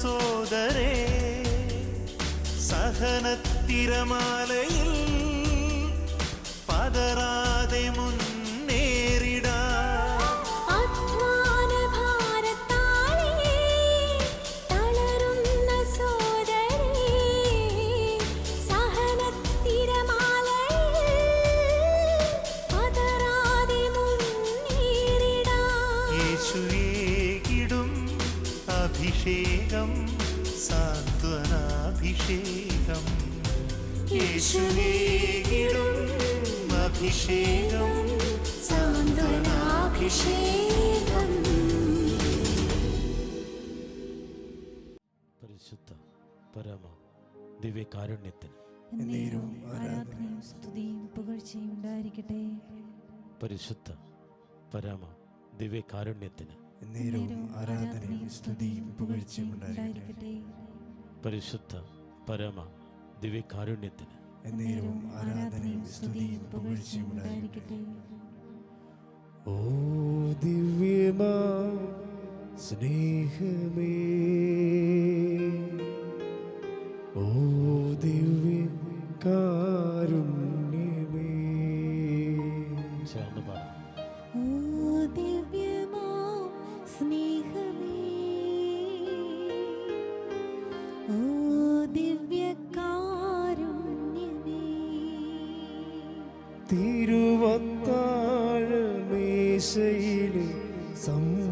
சோதரே சகனத்திரமாலையில் பதரா യേശുവേകിടും അഭിഷേകം സാന്ത്വനാഭിഷേകം. പരിശുദ്ധ പരമ ദിവ്യകാരുണ്യത്തിന് എന്നേരവും ആരാധനയും സ്തുതിയും പുകഴ്ചയും ഉണ്ടായിരിക്കട്ടെ. പരിശുദ്ധ പരമ ദിവ്യകാരുണ്യത്തിന് എന്നേരവും ആരാധനയും സ്തുതിയും പുകഴ്ചയും ഉണ്ടായിരിക്കട്ടെ. പരിശുദ്ധ പരമ ദിവ്യകാരുണ്യത്തിന് എന്നേരവും ആരാധനയും സ്തുതിയും പുകഴ്ചയും ഉണ്ടായിരിക്കട്ടെ. ഓ ദിവ്യമാ സ്നേഹമേ. ഓ ദിവ്യ കാരുണ്യമേ തിരുവത്താഴമേശയിലെ സമ്മാനമേ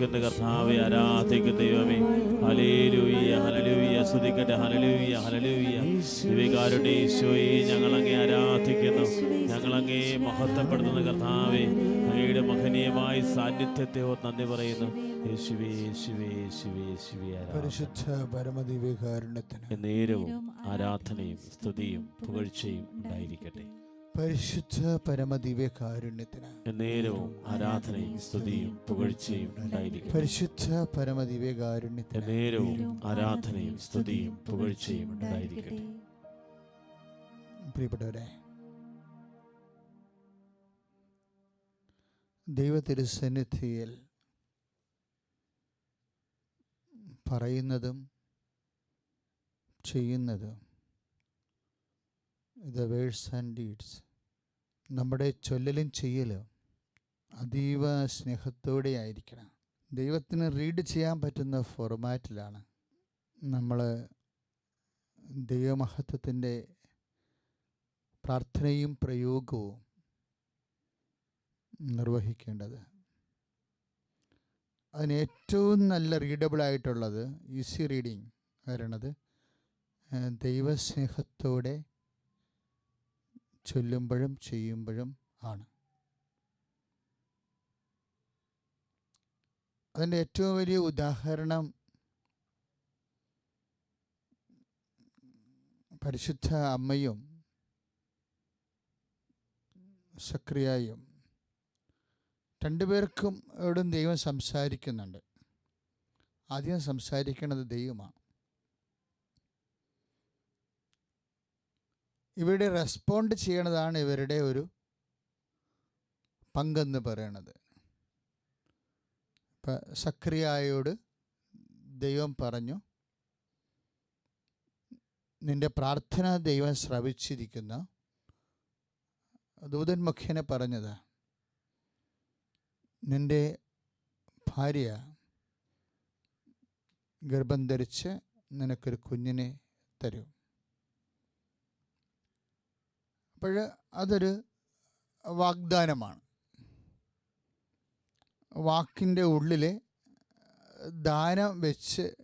സ്തുതിച്ച് കർത്താവെ ആരാധിക്കുന്ന ദൈവമേ. ഹലേലൂയ്യ ഹലലൂയ്യ സ്തുതിക്കട്ടെ ഹലലൂയ്യ ഹലലൂയ്യ ദൈവികാരുടെ ഈശോയെ ഞങ്ങളങ്ങേ ആരാധിക്കുന്നു ഞങ്ങളങ്ങേ മഹത്വപ്പെടുത്തുന്ന കർത്താവെ. അങ്ങയുടെ മഹനീയമായ സാന്നിധ്യത്തെ നന്ദി പറയുന്നു. യേശുവേ യേശുവേ യേശുവേ യേശുവേ പരിശുദ്ധ പരമദിവ്യകാരുണ്യത്തിന് നേരവും ആരാധനയും സ്തുതിയും പുകഴ്ചയും ഉണ്ടായിരിക്കട്ടെ. പരിശുദ്ധ പരമദിവ്യകാരുണ്യത്തിന് നേരവും ആരാധനയും സ്തുതിയും പുകഴ്ചയും ഉണ്ടായിരിക്കും പരിശുദ്ധ പരമദിവ്യകാരുണ്യത്തിന് നേരവും ആരാധനയും സ്തുതിയും പുകഴ്ചയും ഉണ്ടായിരിക്കട്ടെ. പ്രിയപ്പെട്ടവരെ സന്നിധിയിൽ പറയുന്നതും ചെയ്യുന്നതും ദ വേഴ്സ് ആൻഡ് ഡീഡ്സ്. നമ്മുടെ ചൊല്ലലും ചെയ്യലും അതീവ സ്നേഹത്തോടെ ആയിരിക്കണം. ദൈവത്തിന് റീഡ് ചെയ്യാൻ പറ്റുന്ന ഫോർമാറ്റിലാണ് നമ്മൾ ദൈവമഹത്വത്തിന്റെ പ്രാർത്ഥനയും പ്രയോഗവും നിർവഹിക്കേണ്ടത്. അതിന് ഏറ്റവും നല്ല റീഡബിളായിട്ടുള്ളത് ഈസി റീഡിങ് വരണത് ദൈവസ്നേഹത്തോടെ ചൊല്ലുമ്പോഴും ചെയ്യുമ്പോഴും ആണ്. അതിന്റെ ഏറ്റവും വലിയ ഉദാഹരണം പരിശുദ്ധ അമ്മയും സക്രിയായും രണ്ടുപേർക്കും എവിടും ദൈവം സംസാരിക്കുന്നുണ്ട്. ആദ്യം സംസാരിക്കുന്നത് ദൈവമാണ്. ഇവരുടെ റെസ്പോണ്ട് ചെയ്യണതാണ് ഇവരുടെ ഒരു പങ്കെന്ന് പറയണത്. ഇപ്പം സക്രിയായോട് ദൈവം പറഞ്ഞു നിന്റെ പ്രാർത്ഥന ദൈവം ശ്രവിച്ചിരിക്കുന്ന ദൂതൻ മുഖേന പറഞ്ഞത് നിന്റെ ഭാര്യ ഗർഭം ധരിച്ച് നിനക്കൊരു കുഞ്ഞിനെ തരും. അപ്പോൾ അതൊരു വാഗ്ദാനമാണ്. വാക്കിന്റെ ഉള്ളിൽ ദാനം വെച്ച്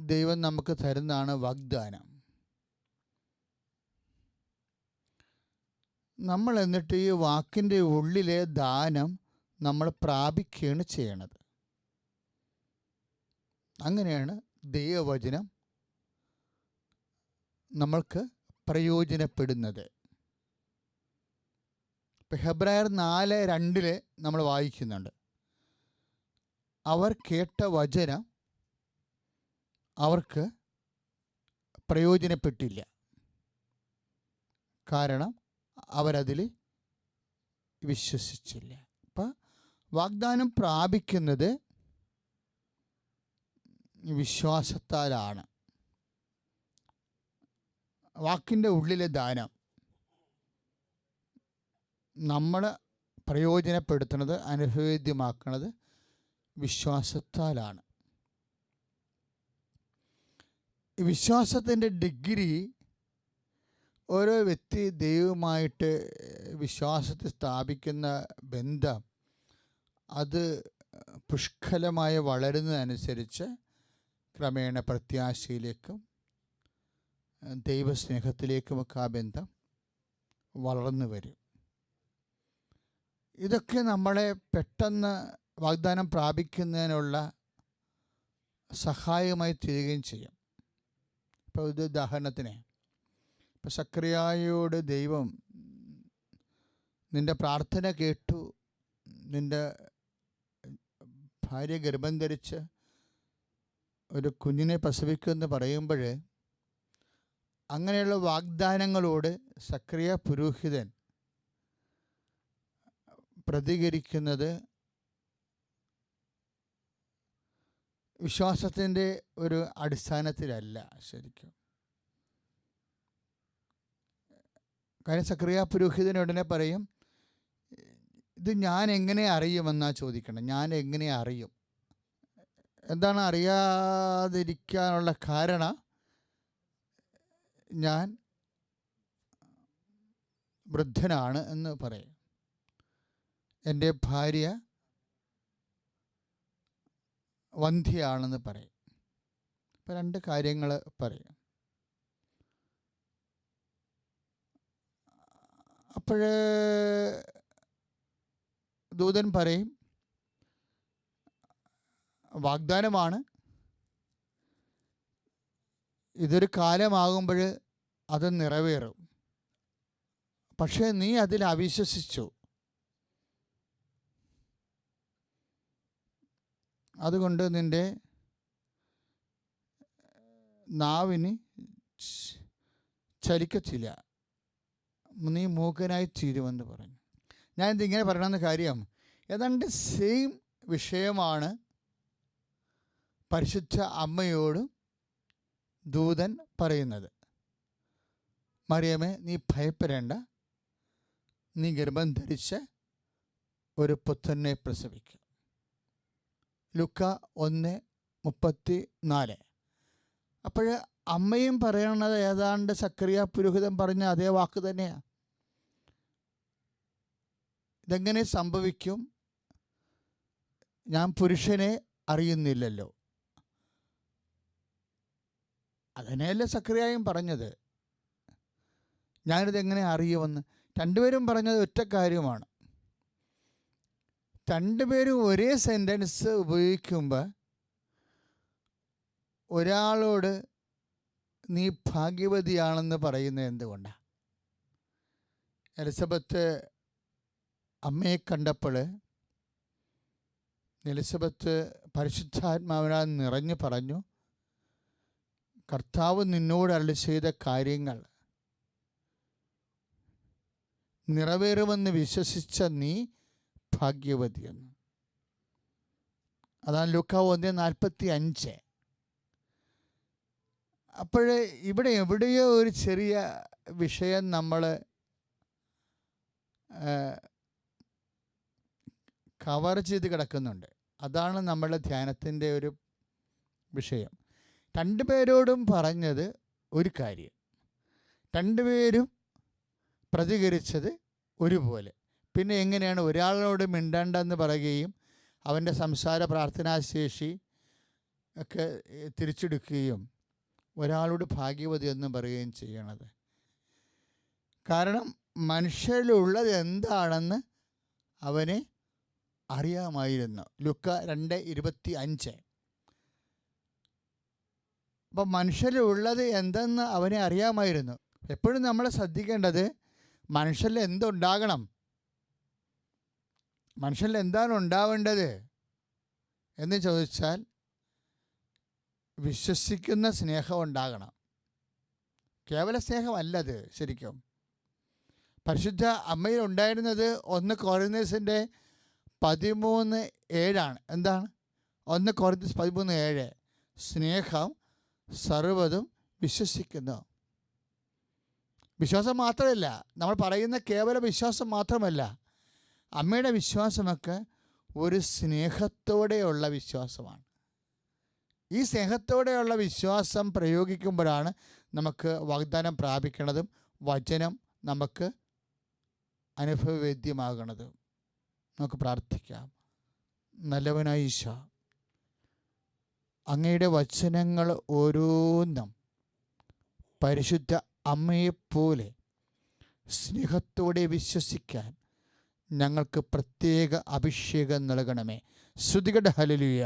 ദൈവം നമുക്ക് തരുന്നതാണ് വാഗ്ദാനം. നമ്മൾ എന്നിട്ട് ഈ വാക്കിന്റെ ഉള്ളിലെ ദാനം നമ്മൾ പ്രാപിക്കുകയാണ് ചെയ്യണത്. അങ്ങനെയാണ് ദൈവവചനം നമ്മൾക്ക് പ്രയോജനപ്പെടുന്നത്. ഇപ്പം ഹെബ്രായർ നാല് രണ്ടിൽ നമ്മൾ വായിക്കുന്നുണ്ട്. അവർ കേട്ട വചനം അവർക്ക് പ്രയോജനപ്പെട്ടില്ല. കാരണം അവരതിൽ വിശ്വസിച്ചില്ല. അപ്പം വാഗ്ദാനം പ്രാപിക്കുന്നത് വിശ്വാസത്താലാണ്. വാക്കിന്റെ ഉള്ളിലെ ദാനം. നമ്മൾ പ്രയോജനപ്പെടുത്തുന്നത് അനുഭവേദ്യമാക്കുന്നത് വിശ്വാസത്താലാണ്. വിശ്വാസത്തിന്റെ ഡിഗ്രി ഓരോ വ്യക്തി ദൈവമായിട്ട് വിശ്വാസത്തിൽ സ്ഥാപിക്കുന്ന ബന്ധം അത് പുഷ്കലമായി വളരുന്നതനുസരിച്ച് ക്രമേണ പ്രത്യാശയിലേക്കും ദൈവസ്നേഹത്തിലേക്കുമൊക്കെ ആ ബന്ധം വളർന്നു വരും. ഇതൊക്കെ നമ്മളെ പെട്ടെന്ന് വാഗ്ദാനം പ്രാപിക്കുന്നതിനുള്ള സഹായമായി തീരുകയും ചെയ്യും. ഇപ്പോൾ ഇത് ഉദാഹരണത്തിന് ഇപ്പോൾ സക്രിയായോട് ദൈവം നിന്റെ പ്രാർത്ഥന കേട്ടു നിന്റെ ഭാര്യ ഗർഭം ധരിച്ച് ഒരു കുഞ്ഞിനെ പ്രസവിക്കുമെന്ന് പറയുമ്പോൾ അങ്ങനെയുള്ള വാഗ്ദാനങ്ങളോട് സക്രിയ പുരോഹിതൻ പ്രതികരിക്കുന്നത് വിശ്വാസത്തിന്റെ ഒരു അടിസ്ഥാനത്തിലല്ല ശരിക്കും. കാര്യം സക്രിയ പുരോഹിതൻ ഉടനെ പറയും ഇത് ഞാൻ എങ്ങനെ അറിയുമെന്നാണ് ചോദിക്കണം ഞാൻ എങ്ങനെ അറിയും? എന്താണ് അറിയാതിരിക്കാനുള്ള കാരണം? ഞാൻ വൃദ്ധനാണ് എന്ന് പറയും. എന്റെ ഭാര്യ വന്ധ്യയാണെന്ന് പറയും. ഇപ്പം രണ്ട് കാര്യങ്ങൾ പറയും. അപ്പോൾ ദൂതൻ പറയും വാഗ്ദാനമാണ് ഇതൊരു കാലമാകുമ്പോൾ അത് നിറവേറും. പക്ഷേ നീ അതിൽ അവിശ്വസിച്ചു. അതുകൊണ്ട് നിന്റെ നാവിന് ചലിക്കത്തില്ല. നീ മൂക്കനായി തീരുമെന്ന് പറഞ്ഞു. ഞാൻ ഇതിങ്ങനെ പറയണമെന്ന് കാര്യം ഏതാണ്ട് സെയിം വിഷയമാണ് പരിശുദ്ധ അമ്മയോടും ദൂതൻ പറയുന്നത്. മറിയമേ നീ ഭയപ്പെടേണ്ട. നീ ഗർഭം ധരിച്ച് ഒരു പുത്രനെ പ്രസവിക്കും. ലുക്ക ഒന്ന് മുപ്പത്തി നാല് അപ്പോൾ അമ്മയും പറയണത് ഏതാണ്ട് സക്രിയ പുരോഹിതൻ പറഞ്ഞ അതേ വാക്ക് തന്നെയാണ് ഇതെങ്ങനെ സംഭവിക്കും? ഞാൻ പുരുഷനെ അറിയുന്നില്ലല്ലോ. അതിനെയല്ലേ സക്രിയായും പറഞ്ഞത്? ഞാനിത് എങ്ങനെ അറിയുമെന്ന്? രണ്ടുപേരും പറഞ്ഞത് ഒറ്റ കാര്യമാണ്. രണ്ടുപേരും ഒരേ സെന്റൻസ് ഉപയോഗിക്കുമ്പോൾ ഒരാളോട് നീ ഭാഗ്യവതിയാണെന്ന് പറയുന്നത് എന്തുകൊണ്ടാണ് എലിസബത്ത് അമ്മയെ കണ്ടപ്പോൾ എലിസബത്ത് പരിശുദ്ധാത്മാവിനാൽ നിറഞ്ഞു പറഞ്ഞു കർത്താവ് നിന്നോട് അരളി ചെയ്ത കാര്യങ്ങൾ. നിറവേറുമെന്ന് വിശ്വസിച്ച നീ ഭാഗ്യവതിയെന്ന് അതാണ് ലുക്കാവ് ഒന്ന് നാൽപ്പത്തി അഞ്ച് അപ്പോൾ ഇവിടെ എവിടെയോ ഒരു ചെറിയ വിഷയം നമ്മൾ കവർ ചെയ്ത് കിടക്കുന്നുണ്ട്. അതാണ് നമ്മുടെ ധ്യാനത്തിന്റെ ഒരു വിഷയം. രണ്ടുപേരോടും പറഞ്ഞത് ഒരു കാര്യം. രണ്ടുപേരും പ്രതികരിച്ചത് ഒരുപോലെ. പിന്നെ എങ്ങനെയാണ് ഒരാളോട് മിണ്ടണ്ടെന്ന് പറയുകയും അവന്റെ സംസാര പ്രാർത്ഥനാശേഷി ഒക്കെ തിരിച്ചെടുക്കുകയും ഒരാളോട് ഭാഗ്യവതി എന്ന് പറയുകയും ചെയ്യണത്. കാരണം മനുഷ്യരിലുള്ളത് എന്താണെന്ന് അവനെ അറിയാമായിരുന്നു. ലുക്ക രണ്ട് ഇരുപത്തി അഞ്ച്. അപ്പം മനുഷ്യരിലുള്ളത് എന്തെന്ന് അവനെ അറിയാമായിരുന്നു. എപ്പോഴും നമ്മൾ ശ്രദ്ധിക്കേണ്ടത് മനുഷ്യരിൽ എന്തുണ്ടാകണം? മനുഷ്യരിൽ എന്താണ് ഉണ്ടാവേണ്ടത്? എന്ന് ചോദിച്ചാൽ വിശ്വസിക്കുന്ന സ്നേഹം ഉണ്ടാകണം. കേവല സ്നേഹമല്ലത് ശരിക്കും. പരിശുദ്ധ അമ്മയിൽ ഉണ്ടായിരുന്നത് ഒന്ന് കോറിനേഴ്സിന്റെ പതിമൂന്ന് ഏഴാണ്. എന്താണ്? ഒന്ന് കോറിനേഴ്സ് പതിമൂന്ന് ഏഴ്. സ്നേഹം സർവതും വിശ്വസിക്കുന്നു. വിശ്വാസം മാത്രമല്ല നമ്മൾ പറയുന്ന കേവല വിശ്വാസം മാത്രമല്ല അമ്മയുടെ വിശ്വാസമൊക്കെ ഒരു സ്നേഹത്തോടെയുള്ള വിശ്വാസമാണ്. ഈ സ്നേഹത്തോടെയുള്ള വിശ്വാസം പ്രയോഗിക്കുമ്പോഴാണ് നമുക്ക് വാഗ്ദാനം പ്രാപിക്കുന്നതും വചനം നമുക്ക് അനുഭവവേദ്യമാകണതും നമുക്ക് പ്രാർത്ഥിക്കാം. നല്ലവനായ ഈശോ അങ്ങയുടെ വചനങ്ങൾ ഓരോന്നും പരിശുദ്ധ അമ്മയെപ്പോലെ സ്നേഹത്തോടെ വിശ്വസിക്കാൻ ഞങ്ങൾക്ക് പ്രത്യേക അഭിഷേകം നൽകണമേ. ശ്രുതികട ഹലലുയ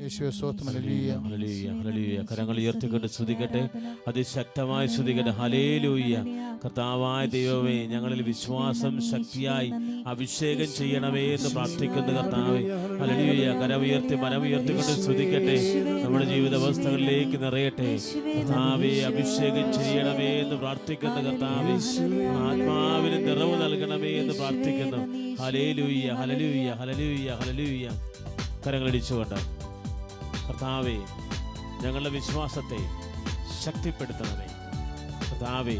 യേശുവേ. ഹല്ലേലൂയ, ഹല്ലേലൂയ. കരങ്ങൾ ഉയർത്തിക്കൊണ്ട് സ്തുതിക്കട്ടെ. അതിശക്തമായി സ്തുതിക്കട്ടെ. ഹലേലൂയ്യ കർത്താവായ ദൈവമേ ഞങ്ങളിൽ വിശ്വാസം ശക്തിയായി അഭിഷേകം ചെയ്യണമേ എന്ന് പ്രാർത്ഥിക്കുന്ന കർത്താവെ. ഹല്ലേലൂയ. കരമുയർത്തി മനമുയർത്തിക്കൊണ്ട് സ്തുതിക്കട്ടെ. നമ്മുടെ ജീവിത അവസ്ഥകളിലേക്ക് നിറയട്ടെ. കർത്താവെ അഭിഷേകം ചെയ്യണമേ എന്ന് പ്രാർത്ഥിക്കുന്ന കർത്താവെ. ആത്മാവിന് നിറവ് നൽകണമേ എന്ന് പ്രാർത്ഥിക്കുന്നു. ഹലേലൂയ്യ ഹലലൂയ്യ ഹലലൂയ്യ ഹലലൂയ്യ കരങ്ങളടിച്ചുകൊണ്ട്. കർത്താവെ ഞങ്ങളുടെ വിശ്വാസത്തെ ശക്തിപ്പെടുത്തണമേ. കർത്താവെ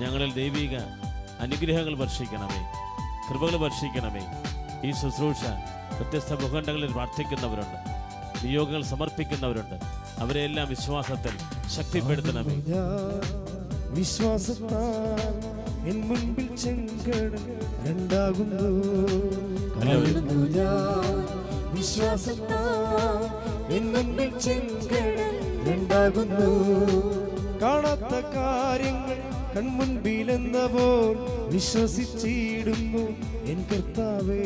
ഞങ്ങളിൽ ദൈവിക അനുഗ്രഹങ്ങൾ വർഷിക്കണമേ. കൃപകൾ വർഷിക്കണമേ. ഈ ശുശ്രൂഷ വ്യത്യസ്ത ഭൂഖണ്ഡങ്ങളിൽ പ്രാർത്ഥിക്കുന്നവരുണ്ട്. നിയോഗങ്ങൾ സമർപ്പിക്കുന്നവരുണ്ട്. അവരെല്ലാം വിശ്വാസത്തിൽ ശക്തിപ്പെടുത്തണമേ. വിശ്വാസത്താൽ എൻ മുൻപിൽ വിശ്വാസത്താൽ ചെങ്കടൽ രണ്ടാകുന്നു കാണാത്ത കാര്യങ്ങൾ കൺമുൻപിലെന്ന പോൽ വിശ്വസിച്ചിടുന്നു എൻ കർത്താവേ.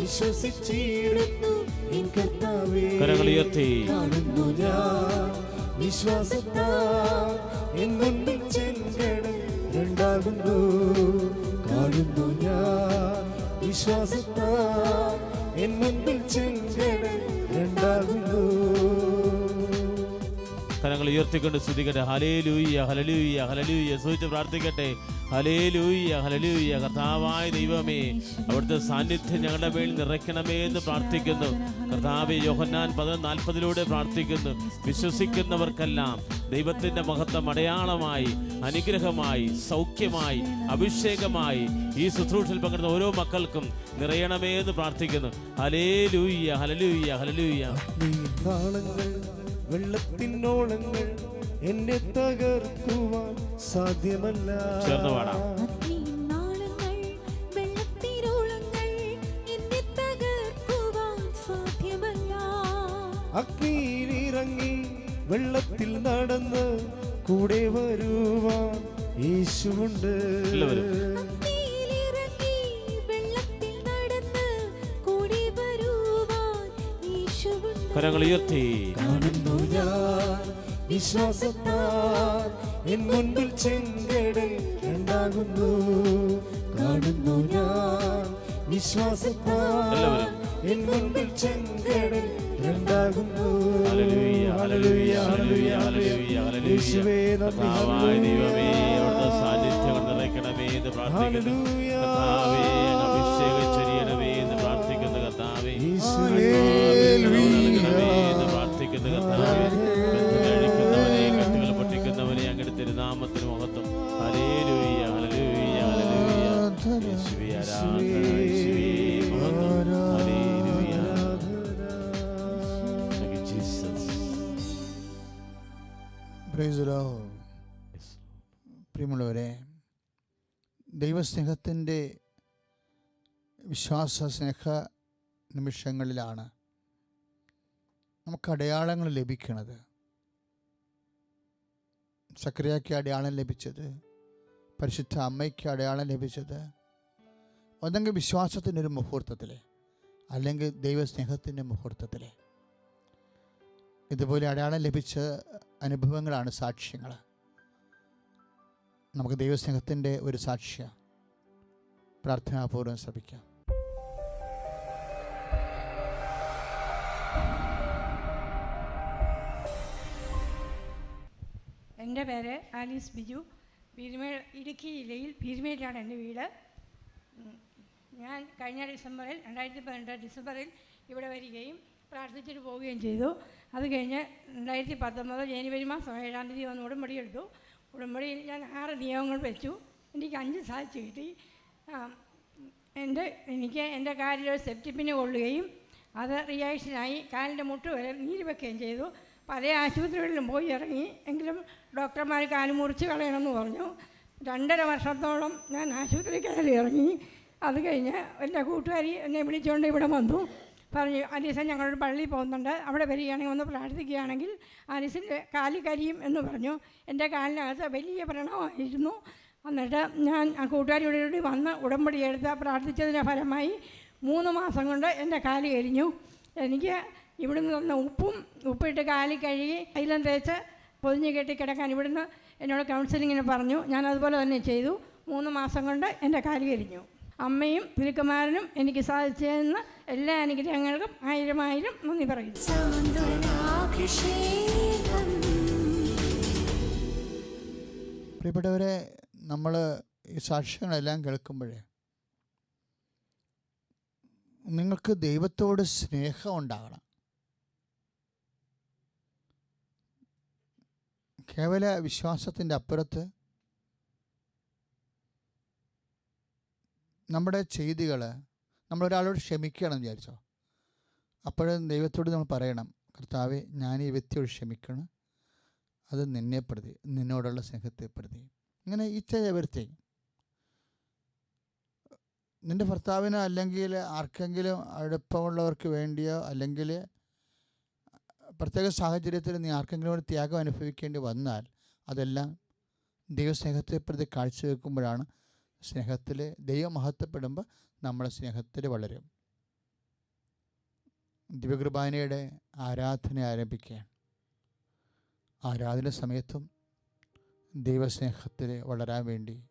വിശ്വസിച്ചിടുന്നു എൻ കർത്താവേ. കാണുന്നു ഞാൻ. വിശ്വാസത്താ ചെങ്കടൽ രണ്ടാകുന്നു കാണുന്നു ഞാൻ. വിശ്വാസത്താ എൻ മുൻപിൽ ചെങ്കടൽ രണ്ടാകുന്നു. കരങ്ങൾ ഉയർത്തിക്കൊണ്ട് സ്തുതിക്കട്ടെ. ഹലേ ലൂയ്യ ഹലലൂയ്യ ഹലലൂയ്യ സൂചിച്ച് പ്രാർത്ഥിക്കട്ടെ. ഹലേ ലൂയ്യ ഹലലൂയ്യ കർത്താവായ ദൈവമേ അവിടുത്തെ സാന്നിധ്യം ഞങ്ങളുടെ മേൽ നിറയ്ക്കണമേ എന്ന് പ്രാർത്ഥിക്കുന്നു. കർത്താവ് യോഹന്നാൻ പതിനൊന്ന് നാൽപ്പതിലൂടെ പ്രാർത്ഥിക്കുന്നു. വിശ്വസിക്കുന്നവർക്കെല്ലാം ദൈവത്തിന്റെ മഹത്വം അടയാളമായി അനുഗ്രഹമായി സൗഖ്യമായി അഭിഷേകമായി ഈ ശുശ്രൂഷയിൽ പങ്കെടുത്ത ഓരോ മക്കൾക്കും നിറയണമേ എന്ന് പ്രാർത്ഥിക്കുന്നു. ഹലേ ലൂയ്യ ഹലലൂയ്യ ഹലലൂയ്യ വെള്ളത്തിനോളങ്ങൾ എന്നെ തകർക്കുവാൻ സാധ്യമല്ല. അഗ്നിയിലിറങ്ങി വെള്ളത്തിൽ നടന്ന് കൂടെ വരുവാൻ യേശുവുണ്ട്. കരങ്ങൾ ഉയർത്തി കാണുന്നു ഞാൻ വിശ്വാസത്താൽ. എൻ മുൻപിൽ ചെങ്കടൽ കാണുന്നു ഞാൻ വിശ്വാസത്താൽ. എൻ മുൻപിൽ ചെങ്കടൽ ദൈവമേ. അവിടുത്തെ സാന്നിധ്യം കൊണ്ട് നിറയ്ക്കണമേ എന്ന് പ്രാർത്ഥിക്കുന്നു. കർത്താവേ അഭിഷേകം എന്ന് പ്രാർത്ഥിക്കുന്നു കർത്താവേ. പ്രാർത്ഥിക്കുന്നു കർത്താവെ കഴിക്കുന്നവനെ കെട്ടുകൾ പൊട്ടിക്കുന്നവനെ അങ്ങയുടെ തിരുനാമത്തിന് മഹത്വം. യേശുവേ ആരാധന യേശുവേ Lord. പ്രിയമുള്ളവരെ ദൈവസ്നേഹത്തിന്റെ വിശ്വാസ സ്നേഹ നിമിഷങ്ങളിലാണ് നമുക്ക് അടയാളങ്ങൾ ലഭിക്കണത്. സക്രിയയ്ക്ക് അടയാളം ലഭിച്ചത് പരിശുദ്ധ അമ്മയ്ക്ക് അടയാളം ലഭിച്ചത് ഒന്നെങ്കിൽ വിശ്വാസത്തിന്റെ ഒരു മുഹൂർത്തത്തിൽ അല്ലെങ്കിൽ ദൈവസ്നേഹത്തിന്റെ മുഹൂർത്തത്തിൽ ഇതുപോലെ അടയാളം ലഭിച്ച അനുഭവങ്ങളാണ് സാക്ഷ്യങ്ങൾ. നമുക്ക് ദൈവസ്നേഹത്തിന്റെ ഒരു സാക്ഷ്യ പ്രാർത്ഥനാപൂർവം ശ്രമിക്കാം എന്റെ പേര് ആലീസ് ബിജു. പീരുമേട് ഇടുക്കി ജില്ലയിൽ പീരുമേട്ടിലാണ് എന്റെ വീട്. ഞാൻ കഴിഞ്ഞ ഡിസംബറിൽ രണ്ടായിരത്തി പതിനെട്ട് ഡിസംബറിൽ ഇവിടെ വരികയും പ്രാർത്ഥിച്ചിട്ട് പോവുകയും ചെയ്തു. അത് കഴിഞ്ഞ് രണ്ടായിരത്തി പത്തൊമ്പത് ജനുവരി മാസം ഏഴാം തീയതി വന്ന് ഉടമ്പടി എടുത്തു. ഉടമ്പടിയിൽ ഞാൻ ആറ് നിയമങ്ങൾ വെച്ചു. എനിക്ക് അഞ്ച് സാധിച്ചു കിട്ടി. എന്റെ എനിക്ക് എന്റെ കാലിൽ ഒരു സെപ്റ്റിപ്പിന് കൊള്ളുകയും അത് റിയാക്ഷനായി കാലിന്റെ മുട്ട് വരെ നീര് വെക്കുകയും ചെയ്തു. പല ആശുപത്രികളിലും പോയി ഇറങ്ങി. എങ്കിലും ഡോക്ടർമാർ കാൽ മുറിച്ച് കളയണമെന്ന് പറഞ്ഞു. രണ്ടര വർഷത്തോളം ഞാൻ ആശുപത്രി കയറി ഇറങ്ങി. അത് കഴിഞ്ഞ് എന്റെ കൂട്ടുകാരി എന്നെ വിളിച്ചുകൊണ്ട് ഇവിടെ വന്നു. പറഞ്ഞു അലീസ ഞങ്ങളൊരു പള്ളിയിൽ പോകുന്നുണ്ട്. അവിടെ വരികയാണെങ്കിൽ ഒന്ന് പ്രാർത്ഥിക്കുകയാണെങ്കിൽ അലീസിന്റെ കാലി കരിയും എന്ന് പറഞ്ഞു. എന്റെ കാലിനകത്ത് വലിയ വ്രണമായിരുന്നു എന്നിട്ട് ഞാൻ ആ കൂട്ടുകാരിയുടെ കൂടി വന്ന് ഉടമ്പടി എടുത്ത് പ്രാർത്ഥിച്ചതിന്റെ ഫലമായി മൂന്ന് മാസം കൊണ്ട് എന്റെ കാലി കരിഞ്ഞു എനിക്ക് ഇവിടുന്ന് തന്ന ഉപ്പും ഉപ്പിട്ട് കാലി കഴുകി അതിലും തേച്ച് പൊതിഞ്ഞ് കെട്ടി കിടക്കാൻ ഇവിടുന്ന് എന്നോട് കൗൺസിലിങ്ങിന് പറഞ്ഞു. ഞാൻ അതുപോലെ തന്നെ ചെയ്തു. മൂന്ന് മാസം കൊണ്ട് എന്റെ കാലി കരിഞ്ഞു. അമ്മയും തിരുക്കുമാരനും എനിക്ക് സാധിച്ചതെന്ന് എല്ലാ അനുഗ്രഹങ്ങൾക്കും ആയിരം ആയിരം നന്ദി പറയുന്നു. പ്രിയപ്പെട്ടവരെ നമ്മൾ ഈ സാക്ഷ്യങ്ങളെല്ലാം കേൾക്കുമ്പോഴേ നിങ്ങൾക്ക് ദൈവത്തോട് സ്നേഹം ഉണ്ടാകണം. കേവല വിശ്വാസത്തിന്റെ അപ്പുറത്ത് നമ്മുടെ ചെയ്തികൾ നമ്മളൊരാളോട് ക്ഷമിക്കണം വിചാരിച്ചോ? അപ്പോഴും ദൈവത്തോട് നമ്മൾ പറയണം കർത്താവെ ഞാൻ ഈ വ്യക്തിയോട് ക്ഷമിക്കണം. അത് നിന്നെ പ്രതി നിന്നോടുള്ള സ്നേഹത്തെ പ്രതി. ഇങ്ങനെ ഈച്ച് വരുത്തി നിന്റെ ഭർത്താവിന് അല്ലെങ്കിൽ ആർക്കെങ്കിലും അടുപ്പമുള്ളവർക്ക് വേണ്ടിയോ അല്ലെങ്കിൽ പ്രത്യേക സാഹചര്യത്തിൽ നീ ആർക്കെങ്കിലും ഒരു ത്യാഗം അനുഭവിക്കേണ്ടി വന്നാൽ അതെല്ലാം ദൈവസ്നേഹത്തെ പ്രതി കാഴ്ചവെക്കുമ്പോഴാണ് സ്നേഹത്തിൽ ദൈവം മഹത്വപ്പെടുമ്പോൾ നമ്മുടെ സ്നേഹത്തിൽ വളരും. ദിവ്യകൃപാനയുടെ ആരാധന ആരംഭിക്കുകയാണ് ആരാധന സമയത്തും ദൈവസ്നേഹത്തിൽ വളരാൻ വേണ്ടി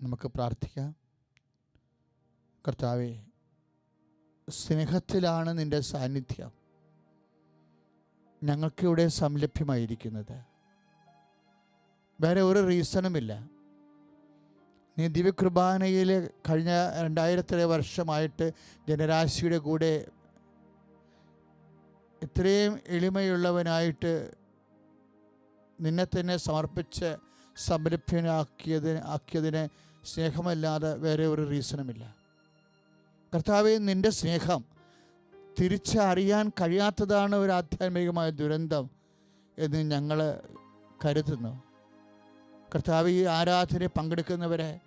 നമുക്ക് പ്രാർത്ഥിക്കാം. കർത്താവെ സ്നേഹത്തിലാണ് നിന്റെ സാന്നിധ്യം. ഞങ്ങൾക്കിവിടെ സംലഭ്യമായിരിക്കുന്നത്. വേറെ ഒരു റീസണുമില്ല. നീ ദിവ്യകൃപാനയിൽ കഴിഞ്ഞ രണ്ടായിരത്തിലെ വർഷമായിട്ട് ജനരാശിയുടെ കൂടെ ഇത്രയും എളിമയുള്ളവനായിട്ട് നിന്നെ തന്നെ സമർപ്പിച്ച് സംരഭ്യനാക്കിയതിന് ആക്കിയതിന് സ്നേഹമല്ലാതെ വേറെ ഒരു റീസണുമില്ല. കർത്താവെ നിന്റെ സ്നേഹം തിരിച്ചറിയാൻ കഴിയാത്തതാണ് ഒരു ആധ്യാത്മികമായ ദുരന്തം എന്ന് ഞങ്ങൾ കരുതുന്നു. കർത്താവ് ഈ ആരാധനയിൽ പങ്കെടുക്കുന്നവരെ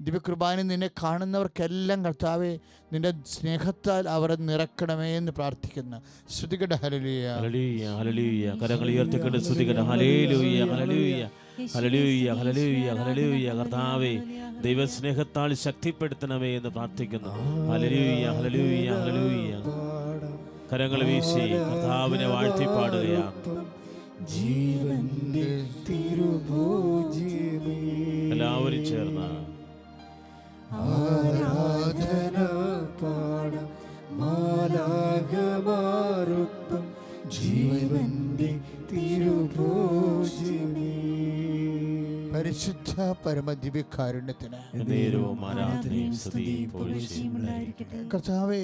ദിവ്യകൃപാനി നിന്നെ കാണുന്നവർക്കെല്ലാം കർത്താവെ നിന്റെ സ്നേഹത്താൽ അവരെ നിറക്കണമേ എന്ന് പ്രാർത്ഥിക്കുന്നു. ശ്രുതികട ഹരലിയ ഹല്ലേലൂയ ഹല്ലേലൂയ. കരങ്ങൾ ഉയർത്തിക്കൊണ്ട് സ്തുതിക്കട്ടെ. Hallelujah hallelujah. Hallelujah hallelujah hallelujah. കർത്താവേ ദൈവസ്നേഹത്താൽ ശക്തിപ്പെടുത്തണമേ എന്ന് പ്രാർത്ഥിക്കുന്നു. Hallelujah hallelujah hallelujah. കരങ്ങൾ വീശി കർത്താവിനെ വാഴ്ത്തി പാടുകയാണ് ജീവന്റെ തിരുഭോജ്യമേ എല്ലാവരും ചേർന്ന്. ആരാധന പാടം മാലാകമാരൊപ്പം ജീവന്റെ തിരുഭോജ്യമേ പരിശുദ്ധ പരമദിവ്യകാരുണ്യത്തിന് കർത്താവെ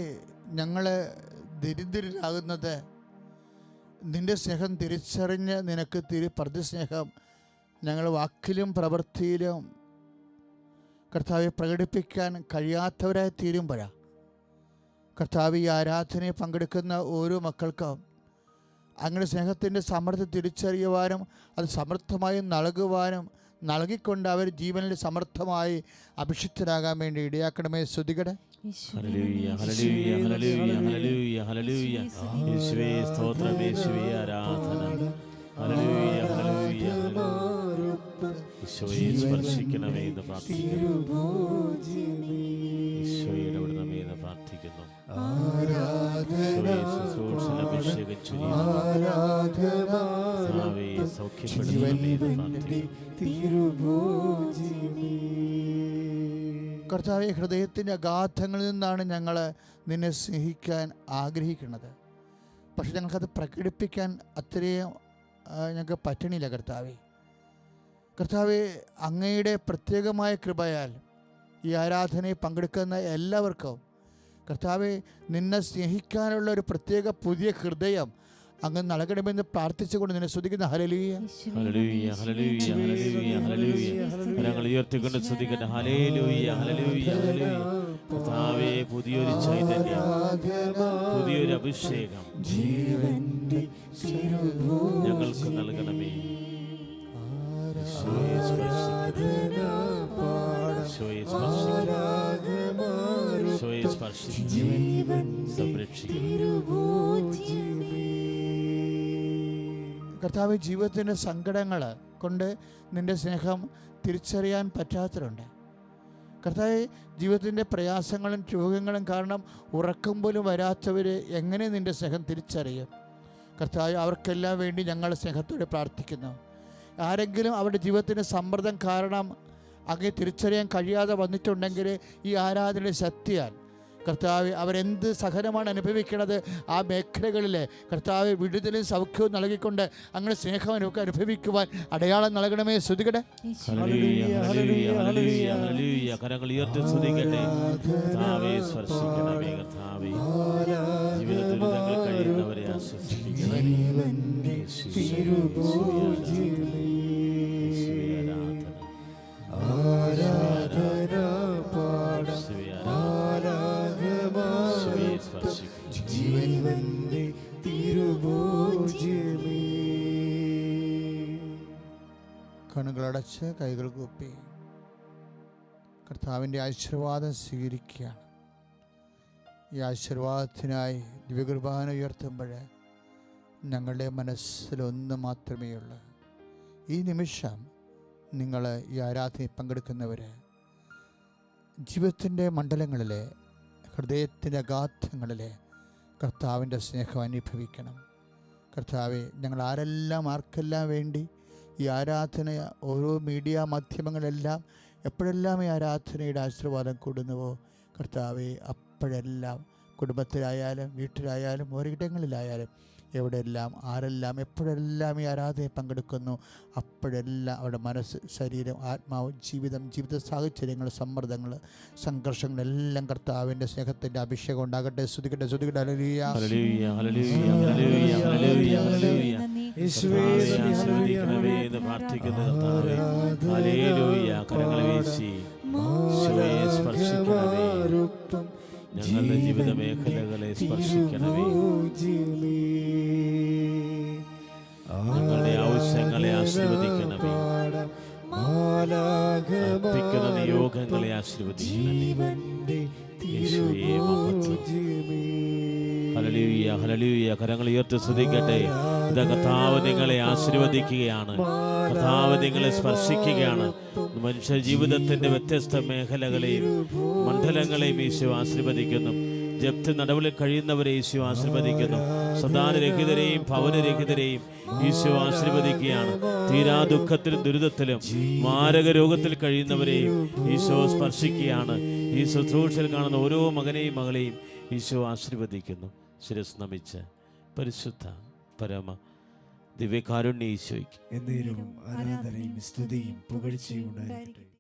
ഞങ്ങൾ ദരിദ്രരാകുന്നത്. നിന്റെ സ്നേഹം തിരിച്ചറിഞ്ഞ് നിനക്ക് തിരി പ്രതിസ്നേഹം. ഞങ്ങൾ വാക്കിലും പ്രവൃത്തിയിലും കർത്താവെ പ്രകടിപ്പിക്കാൻ കഴിയാത്തവരായി തീരുമ്പോഴാണ് കർത്താവ് ഈ ആരാധനയെ പങ്കെടുക്കുന്ന ഓരോ മക്കൾക്കും അങ്ങനെ സ്നേഹത്തിന്റെ സമൃദ്ധി തിരിച്ചറിയുവാനും അത് സമൃദ്ധമായി നൽകുവാനും നൽകിക്കൊണ്ട് അവർ ജീവനിൽ സമർത്ഥമായി അഭിഷിക്തരാകാൻ വേണ്ടി ഇടയാക്കണമേ. ശ്രുതികടെ. സ്തോത്രം യേശുവേ ആരാധന. ഈശോയെ സ്പർശിക്കണമേ എന്ന് പ്രാർത്ഥിക്കുന്നു. ഈശോയെ ഇടപെടണമേ എന്ന് സൗഖ്യപ്പെടുത്തണമേ എന്ന് പ്രാർത്ഥിക്കുന്നു. കർത്താവെ ഹൃദയത്തിന്റെ അഗാധങ്ങളിൽ നിന്നാണ് ഞങ്ങൾ നിന്നെ സ്നേഹിക്കാൻ ആഗ്രഹിക്കുന്നത്. പക്ഷെ ഞങ്ങൾക്കത് പ്രകടിപ്പിക്കാൻ അത്രയും ഞങ്ങൾക്ക് പറ്റണില്ല കർത്താവെ. കർത്താവെ അങ്ങയുടെ പ്രത്യേകമായ കൃപയാൽ ഈ ആരാധനയിൽ പങ്കെടുക്കുന്ന എല്ലാവർക്കും കർത്താവെ നിന്നെ സ്നേഹിക്കാനുള്ള ഒരു പ്രത്യേക പുതിയ ഹൃദയം അങ്ങ് നൽകണമെന്ന് പ്രാർത്ഥിച്ചുകൊണ്ട് നിന്നെ സ്തുതിക്കുന്ന. ഹലലൂയ ഹലലൂയ ഹലലൂയ ഹലലൂയ ഹലലൂയ ഞങ്ങൾ ഉയർത്തിക്കൊണ്ട് സ്തുതിക്കുന്ന ഹലലൂയ ഹലലൂയ ഹലലൂയ കർത്താവേ പുതിയൊരു ചൈതന്യം. പുതിയൊരു അഭിഷേകം. ജീവന്റെ ഞങ്ങൾക്ക് നൽകണമേ. ഈശോയെ കർത്താവ് ജീവിതത്തിന്റെ സങ്കടങ്ങൾ കൊണ്ട് നിന്റെ സ്നേഹം തിരിച്ചറിയാൻ പറ്റാത്തവരുണ്ട്. കർത്താവ് ജീവിതത്തിന്റെ പ്രയാസങ്ങളും രോഗങ്ങളും കാരണം ഉറക്കം പോലും വരാത്തവർ എങ്ങനെ നിന്റെ സ്നേഹം തിരിച്ചറിയും? കർത്താവ് അവർക്കെല്ലാം വേണ്ടി ഞങ്ങൾ സ്നേഹത്തോടെ പ്രാർത്ഥിക്കുന്നു. ആരെങ്കിലും അവരുടെ ജീവിതത്തിന്റെ സമ്മർദ്ദം കാരണം അങ്ങേ തിരിച്ചറിയാൻ കഴിയാതെ വന്നിട്ടുണ്ടെങ്കിൽ ഈ ആരാധന ശക്തിയാൽ കർത്താവ് അവരെന്ത് സഹനമാണ് അനുഭവിക്കുന്നത് ആ മേഖലകളിൽ കർത്താവ് വിടുതലും സൗഖ്യവും നൽകിക്കൊണ്ട് അങ്ങനെ സ്നേഹം അനുഭവം അനുഭവിക്കുവാൻ അടയാളം നൽകണമേ ശ്രുതികടെ ഹല്ലേലൂയ ഹല്ലേലൂയ ഹല്ലേലൂയ ഹല്ലേലൂയ കരങ്ങൾ ഉയർത്തി കർത്താവേ സ്പർശിക്കണമേ കർത്താവേ. ജീവിതത്തിൽ കഴിയുന്നവരെ ആരാധന. കണ്ണുകളടച്ച് കൈകൾ കൂപ്പി കർത്താവിന്റെ ആശീർവാദം സ്വീകരിക്കുകയാണ്. ഈ ആശീർവാദത്തിനായി ദിവ്യകുർബാന ഉയർത്തുമ്പോൾ ഞങ്ങളുടെ മനസ്സിലൊന്ന് മാത്രമേ ഉള്ളൂ ഈ നിമിഷം നിങ്ങൾ ഈ ആരാധനയിൽ പങ്കെടുക്കുന്നവർ ജീവിതത്തിന്റെ മണ്ഡലങ്ങളിലെ ഹൃദയത്തിന്റെ അഗാധങ്ങളിലെ കർത്താവിന്റെ സ്നേഹം അനുഭവിക്കണം. കർത്താവെ ഞങ്ങൾ ആരെല്ലാം ആർക്കെല്ലാം വേണ്ടി ഈ ആരാധന ഓരോ മീഡിയ മാധ്യമങ്ങളെല്ലാം എപ്പോഴെല്ലാം ഈ ആരാധനയുടെ ആശീർവാദം കൂടുന്നുവോ? കർത്താവെ അപ്പോഴെല്ലാം കുടുംബത്തിലായാലും വീട്ടിലായാലും ഒരിടങ്ങളിലായാലും എവിടെയെല്ലാം ആരെല്ലാം എപ്പോഴെല്ലാം ഈ ആരാധനയിൽ പങ്കെടുക്കുന്നു അപ്പോഴെല്ലാം അവരുടെ മനസ്സ് ശരീരം ആത്മാവ് ജീവിതം ജീവിത സാഹചര്യങ്ങൾ സമ്മർദ്ദങ്ങൾ സംഘർഷങ്ങളെല്ലാം കർത്താവിന്റെ സ്നേഹത്തിന്റെ അഭിഷേകം ഉണ്ടാകട്ടെ. ശ്രുതിക്കട്ടെ ശ്രുതിക്കട്ടെ ഹല്ലേലൂയ. ഹല്ലേലൂയ ഹല്ലേലൂയ ഹല്ലേലൂയ ഹല്ലേലൂയ ഹല്ലേലൂയ യേശുവേ കർത്താവേ, നന്ദി, ആശീർവദിക്കണമേ എന്ന് പ്രാർത്ഥിക്കുന്ന ഞങ്ങളുടെ ജീവിത മേഖലകളെ സ്പർശിക്കണമേ. ഞങ്ങളുടെ ആവശ്യങ്ങളെ ആശീർവദിക്കണമേ. അർപ്പിക്കുന്ന നിയോഗങ്ങളെ ആശീർവദിക്കണമേ. യേശുവേ കരങ്ങൾ ഉയർത്തി ശ്രദ്ധിക്കട്ടെ ഇത് കർത്താവ് നിങ്ങളെ ആശീർവദിക്കുകയാണ്. കർത്താവ് നിങ്ങളെ സ്പർശിക്കുകയാണ്. മനുഷ്യ ജീവിതത്തിന്റെ വ്യത്യസ്ത മേഖലകളെയും മണ്ഡലങ്ങളെയും ഈശോ ആശീർവദിക്കുന്നു. ജപ്തി നടപടി കഴിയുന്നവരെ ഈശോ ആശീർവദിക്കുന്നു. സദാനരഹിതരെയും ഭവനരഹിതരെയും ഈശോ ആശീർവദിക്കുകയാണ്. തീരാ ദുഃഖത്തിലും ദുരിതത്തിലും മാരക രോഗത്തിൽ കഴിയുന്നവരെയും ഈശോ സ്പർശിക്കുകയാണ്. ഈ ശുശ്രൂഷയിൽ കാണുന്ന ഓരോ മകനെയും മകളെയും ഈശോ ആശീർവദിക്കുന്നു. ശിരസ് നമിച്ച് പരിശുദ്ധ പരമ ദിവ്യകാരുണ്യ ഈശോയ്ക്ക്. എന്നേരവും ആരാധനയും സ്തുതിയും പുകഴ്ചയും ഉണ്ടായിരിക്കട്ടെ.